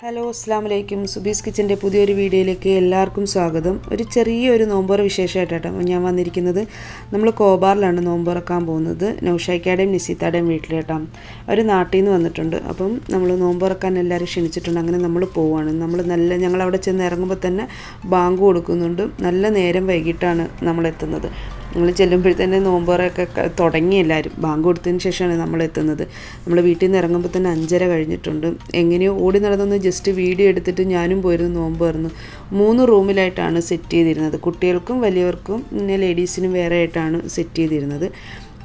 Hello അസ്സാം വലൈക്കും സുബീസ് കിച്ചന്റെ പുതിയൊരു വീഡിയോയിലേക്ക് എല്ലാവർക്കും സ്വാഗതം. ഒരു ചെറിയൊരു നോമ്പുറ വിശേഷമായിട്ടാണ് ഞാൻ വന്നിരിക്കുന്നത്. നമ്മൾ കോബാറിലാണ് നോമ്പുറക്കാൻ പോകുന്നത്. നൗഷായ്ക്കാടെയും നിസിത്താടെയും വീട്ടിലേട്ടാം. അവർ നാട്ടിൽ നിന്ന് വന്നിട്ടുണ്ട്. അപ്പം നമ്മൾ നോമ്പുറക്കാൻ എല്ലാവരും ക്ഷണിച്ചിട്ടുണ്ട്. അങ്ങനെ നമ്മൾ പോവാണ്. നമ്മൾ നല്ല ഞങ്ങൾ അവിടെ ചെന്ന് ഇറങ്ങുമ്പോൾ തന്നെ ബാങ്ക് കൊടുക്കുന്നുണ്ട്. നല്ല നേരം വൈകിട്ടാണ് നമ്മൾ എത്തുന്നത് നമ്മൾ ചെല്ലുമ്പോഴത്തേന് നോമ്പുറയൊക്കെ തുടങ്ങി എല്ലാവരും ബാങ്ക് കൊടുത്തതിന് ശേഷമാണ് നമ്മൾ എത്തുന്നത്. നമ്മൾ വീട്ടിൽ നിന്ന് ഇറങ്ങുമ്പോൾ തന്നെ അഞ്ചര കഴിഞ്ഞിട്ടുണ്ട്. എങ്ങനെയോ ഓടി നടന്നൊന്ന് ജസ്റ്റ് വീഡിയോ എടുത്തിട്ട് ഞാനും പോയിരുന്നു നോമ്പ് തുറന്നു. മൂന്ന് റൂമിലായിട്ടാണ് സെറ്റ് ചെയ്തിരുന്നത്. കുട്ടികൾക്കും വലിയവർക്കും പിന്നെ ലേഡീസിനും വേറെ ആയിട്ടാണ് സെറ്റ് ചെയ്തിരുന്നത്.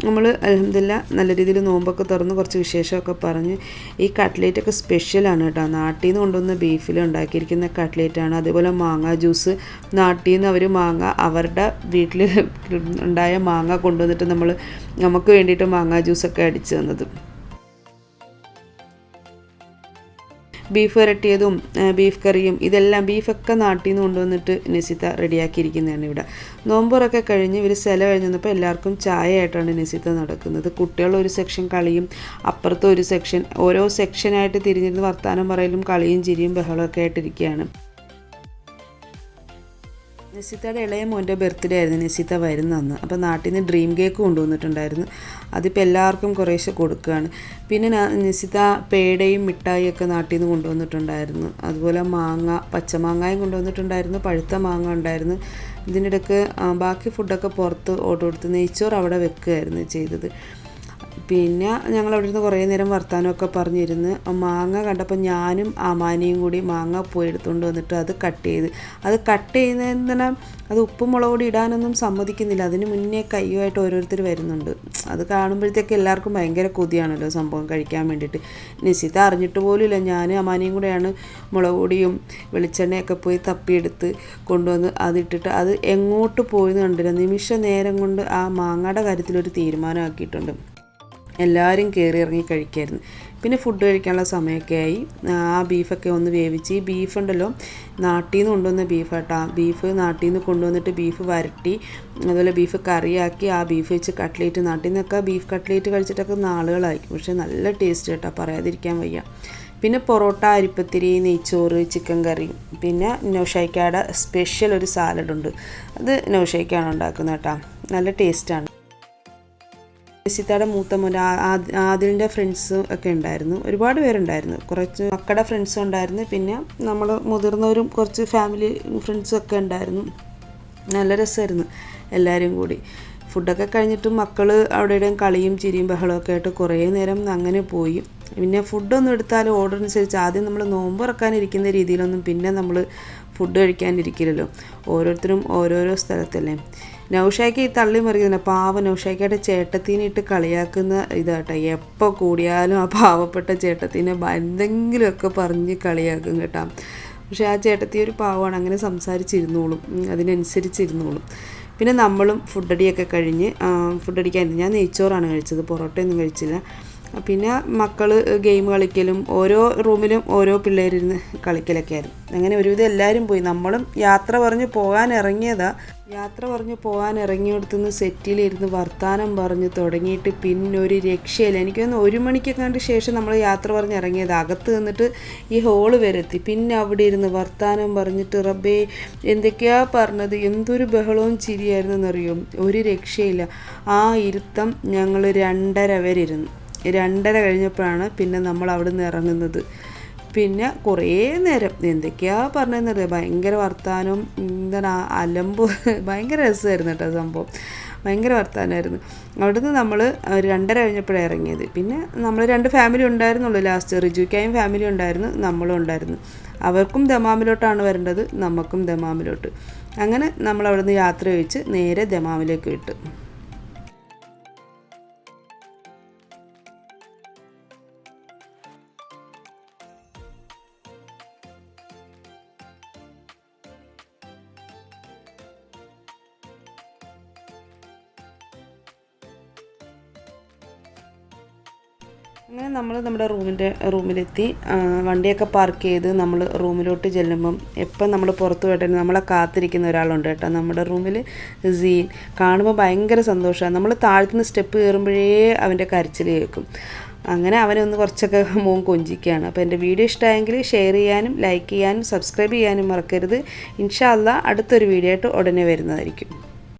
നമ്മൾ അലഹമില്ല നല്ല രീതിയിൽ നോമ്പൊക്കെ തുറന്ന് കുറച്ച് വിശേഷമൊക്കെ പറഞ്ഞ് ഈ കട്ട്ലേറ്റൊക്കെ സ്പെഷ്യലാണ് കേട്ടോ. നാട്ടിൽ നിന്ന് കൊണ്ടുവന്ന ബീഫിൽ ഉണ്ടാക്കിയിരിക്കുന്ന കട്ട്ലേറ്റാണ്. അതേപോലെ മാങ്ങ ജ്യൂസ്. നാട്ടിൽ നിന്ന് അവർ മാങ്ങ അവരുടെ വീട്ടിൽ ഉണ്ടായ മാങ്ങ കൊണ്ടുവന്നിട്ട് നമ്മൾ നമുക്ക് വേണ്ടിയിട്ട് മാങ്ങ ജ്യൂസൊക്കെ അടിച്ചു തന്നത്. ബീഫ് വരട്ടിയതും ബീഫ് കറിയും ഇതെല്ലാം ബീഫൊക്കെ നാട്ടിൽ നിന്ന് കൊണ്ടുവന്നിട്ട് നസിത്ത റെഡിയാക്കിയിരിക്കുന്നതാണ് ഇവിടെ. നോമ്പുറൊക്കെ കഴിഞ്ഞ് ഇവർ സ്ഥല കഴിഞ്ഞപ്പോൾ എല്ലാവർക്കും ചായ ആയിട്ടാണ് നസിത്ത നടക്കുന്നത്. കുട്ടികൾ ഒരു സെക്ഷൻ കളിയും അപ്പുറത്തെ ഒരു സെക്ഷൻ ഓരോ സെക്ഷനായിട്ട് തിരിഞ്ഞിരുന്ന് വർത്തമാനം പറയലും കളിയും ചിരിയും ബഹളമൊക്കെ ആയിട്ടിരിക്കുകയാണ്. നസിത്തയുടെ ഇളയ മോന്റെ ബർത്ത്ഡേ ആയിരുന്നു നിസിത്ത വരുന്ന അന്ന്. അപ്പോൾ നാട്ടിൽ നിന്ന് ഡ്രീം കേക്ക് കൊണ്ടുവന്നിട്ടുണ്ടായിരുന്നു. അതിപ്പോൾ എല്ലാവർക്കും കുറേശ്ശെ കൊടുക്കുകയാണ്. പിന്നെ നിസിത്ത പേടയും മിഠായിയൊക്കെ നാട്ടിൽ നിന്ന് കൊണ്ടുവന്നിട്ടുണ്ടായിരുന്നു. അതുപോലെ മാങ്ങ പച്ചമാങ്ങയും കൊണ്ടുവന്നിട്ടുണ്ടായിരുന്നു. പഴുത്ത മാങ്ങ ഉണ്ടായിരുന്നു. ഇതിനിടയ്ക്ക് ബാക്കി ഫുഡൊക്കെ പുറത്ത് ഓർഡർ കൊടുത്ത് നെയ്ച്ചോറ് അവിടെ വെക്കുകയായിരുന്നു ചെയ്തത്. പിന്നെ ഞങ്ങൾ അവിടെ നിന്ന് കുറേ നേരം വർത്താനമൊക്കെ പറഞ്ഞിരുന്ന്. മാങ്ങ കണ്ടപ്പോൾ ഞാനും അമാനിയും കൂടി മാങ്ങ പോയി എടുത്തുകൊണ്ട് വന്നിട്ട് അത് കട്ട് ചെയ്ത്. അത് കട്ട് ചെയ്യുന്നതിന് തന്നെ അത് ഉപ്പും മുളക് പൊടി ഇടാനൊന്നും സമ്മതിക്കുന്നില്ല. അതിന് മുന്നേ കയ്യുമായിട്ട് ഓരോരുത്തർ വരുന്നുണ്ട്. അത് കാണുമ്പോഴത്തേക്ക് എല്ലാവർക്കും ഭയങ്കര കൊതിയാണല്ലോ സംഭവം കഴിക്കാൻ വേണ്ടിയിട്ട് നിശിത അറിഞ്ഞിട്ട് പോലുമില്ല. ഞാൻ അമാനിയും കൂടെയാണ് മുളക് വെളിച്ചെണ്ണയൊക്കെ പോയി തപ്പിയെടുത്ത് കൊണ്ടുവന്ന് അതിട്ടിട്ട് അത് എങ്ങോട്ട് പോയി എന്ന് കണ്ടില്ല. നിമിഷ നേരം കൊണ്ട് ആ മാങ്ങയുടെ കാര്യത്തിലൊരു തീരുമാനമാക്കിയിട്ടുണ്ട്. എല്ലാവരും കയറി ഇറങ്ങി കഴിക്കായിരുന്നു. പിന്നെ ഫുഡ് കഴിക്കാനുള്ള സമയമൊക്കെ ആയി. ആ ബീഫൊക്കെ ഒന്ന് വേവിച്ച് ഈ ബീഫ് ഉണ്ടല്ലോ നാട്ടിൽ നിന്ന് കൊണ്ടുവന്ന ബീഫ് കേട്ടോ ബീഫ് നാട്ടിൽ നിന്ന് കൊണ്ടുവന്നിട്ട് ബീഫ് വരട്ടി അതുപോലെ ബീഫ് കറിയാക്കി ആ ബീഫ് വെച്ച് കട്ട്ലേറ്റ് നാട്ടിൽ നിന്നൊക്കെ ബീഫ് കട്ട്ലേറ്റ് കഴിച്ചിട്ടൊക്കെ നാളുകളായി പക്ഷേ നല്ല ടേസ്റ്റ് കേട്ടോ പറയാതിരിക്കാൻ വയ്യ. പിന്നെ പൊറോട്ട അരിപ്പത്തിരി നെയ്ച്ചോറ് ചിക്കൻ കറി പിന്നെ നൗഷൈക്കാട സ്പെഷ്യൽ ഒരു സാലഡുണ്ട് അത് നൗഷായിക്കാണ് ഉണ്ടാക്കുന്നത് കേട്ടോ. നല്ല ടേസ്റ്റാണ് സിത്താടെ മൂത്ത മോൻ ആദിലിന്റെ ഫ്രണ്ട്സ് ഒക്കെ ഉണ്ടായിരുന്നു. ഒരുപാട് പേരുണ്ടായിരുന്നു. കുറച്ച് മക്കളുടെ ഫ്രണ്ട്സും ഉണ്ടായിരുന്നു. പിന്നെ നമ്മൾ മുതിർന്നവരും കുറച്ച് ഫാമിലി ഫ്രണ്ട്സും ഒക്കെ ഉണ്ടായിരുന്നു. നല്ല രസമായിരുന്നു എല്ലാവരും കൂടി. ഫുഡൊക്കെ കഴിഞ്ഞിട്ട് മക്കൾ അവിടെ ഇവിടെയും കളിയും ചിരിയും ബഹളമൊക്കെ ആയിട്ട് കുറേ നേരം അങ്ങനെ പോയി. പിന്നെ ഫുഡൊന്നും എടുത്താൽ ഓർഡർ അനുസരിച്ച് ആദ്യം നമ്മൾ നോമ്പ് ഇറക്കാനിരിക്കുന്ന രീതിയിലൊന്നും പിന്നെ നമ്മൾ ഫുഡ് കഴിക്കാനിരിക്കില്ലല്ലോ. ഓരോരുത്തരും ഓരോരോ സ്ഥലത്തല്ലേ. നൗഷായ്ക്ക് ഈ തള്ളി മറിയുന്ന പാവ നൗഷായ്ക്കായിട്ട് ചേട്ടത്തീനെ ഇട്ട് കളിയാക്കുന്ന ഇതാട്ടോ. എപ്പോൾ കൂടിയാലും ആ പാവപ്പെട്ട ചേട്ടത്തീനെ എന്തെങ്കിലുമൊക്കെ പറഞ്ഞ് കളിയാക്കും കേട്ടോ. പക്ഷേ ആ ചേട്ടത്തി ഒരു പാവമാണ് അങ്ങനെ സംസാരിച്ചിരുന്നോളും. അതിനനുസരിച്ചിരുന്നോളും. പിന്നെ നമ്മളും ഫുഡടിയൊക്കെ കഴിഞ്ഞ് ഫുഡടിക്കാൻ ഞാൻ നെയ്ച്ചോറാണ് കഴിച്ചത്. പൊറോട്ടയൊന്നും കഴിച്ചില്ല. പിന്നെ മക്കൾ ഗെയിം കളിക്കലും ഓരോ റൂമിലും ഓരോ പിള്ളേരിരുന്ന് കളിക്കലൊക്കെ ആയിരുന്നു. അങ്ങനെ ഒരുവിധം എല്ലാവരും പോയി. നമ്മളും യാത്ര പറഞ്ഞ് പോകാൻ ഇറങ്ങിയതാ. യാത്ര പറഞ്ഞ് പോകാൻ ഇറങ്ങിയെടുത്തുനിന്ന് സെറ്റിലിരുന്ന് വർത്തമാനം പറഞ്ഞ് തുടങ്ങിയിട്ട് പിന്നെ ഒരു രക്ഷയില്ല. എനിക്കൊന്ന് ഒരു മണിക്കെക്കാണ്ട് ശേഷം നമ്മൾ യാത്ര പറഞ്ഞ് ഇറങ്ങിയത്. അകത്ത് നിന്നിട്ട് ഈ ഹോൾ വരെ എത്തി. പിന്നെ അവിടെ ഇരുന്ന് വർത്തമാനം പറഞ്ഞിട്ട് റബ്ബേ എന്തൊക്കെയാ പറഞ്ഞത്? എന്തൊരു ബഹളവും ചിരിയായിരുന്നു എന്നറിയും ഒരു രക്ഷയില്ല. ആ ഇരുത്തം ഞങ്ങൾ രണ്ടര വരെ ഇരുന്നു. രണ്ടര കഴിഞ്ഞപ്പോഴാണ് പിന്നെ നമ്മൾ അവിടെ നിന്ന് ഇറങ്ങുന്നത്. പിന്നെ കുറേ നേരം എന്തൊക്കെയാ പറഞ്ഞതെന്നറിയാം? ഭയങ്കര വർത്താനവും എന്താണ് അലമ്പ്? ഭയങ്കര രസമായിരുന്നു കേട്ടോ സംഭവം. ഭയങ്കര വർത്താനമായിരുന്നു. അവിടുന്ന് നമ്മൾ രണ്ടര കഴിഞ്ഞപ്പോഴാണ് ഇറങ്ങിയത്. പിന്നെ നമ്മൾ രണ്ട് ഫാമിലി ഉണ്ടായിരുന്നുള്ളൂ ലാസ്റ്റ് റിജുക്കായും ഫാമിലി ഉണ്ടായിരുന്നു നമ്മളും ഉണ്ടായിരുന്നു. അവർക്കും ദമാമിലോട്ടാണ് വരേണ്ടത് നമുക്കും ദമാമിലോട്ട്. അങ്ങനെ നമ്മൾ അവിടുന്ന് യാത്ര ചോദിച്ച് നേരെ ദമാമിലേക്ക് വിട്ടു. അങ്ങനെ നമ്മൾ നമ്മുടെ റൂമിന്റെ റൂമിലെത്തി. വണ്ടിയൊക്കെ പാർക്ക് ചെയ്ത് നമ്മൾ റൂമിലോട്ട് ചെല്ലുമ്പം എപ്പം നമ്മൾ പുറത്ത് പോയിട്ട് നമ്മളെ കാത്തിരിക്കുന്ന ഒരാളുണ്ട് കേട്ടോ. നമ്മുടെ റൂമിൽ സീൻ കാണുമ്പോൾ ഭയങ്കര സന്തോഷമാണ്. നമ്മൾ താഴ്ത്തുന്ന സ്റ്റെപ്പ് കയറുമ്പോഴേ അവന്റെ കരച്ചിൽ കേൾക്കും. അങ്ങനെ അവനെ ഒന്ന് കുറച്ചൊക്കെ മോൻ കൊഞ്ചിക്കുകയാണ്. അപ്പോൾ എന്റെ വീഡിയോ ഇഷ്ടമായെങ്കിൽ ഷെയർ ചെയ്യാനും ലൈക്ക് ചെയ്യാനും സബ്സ്ക്രൈബ് ചെയ്യാനും മറക്കരുത്. ഇൻഷാല്ല അടുത്തൊരു വീഡിയോ ആയിട്ട് ഉടനെ വരുന്നതായിരിക്കും.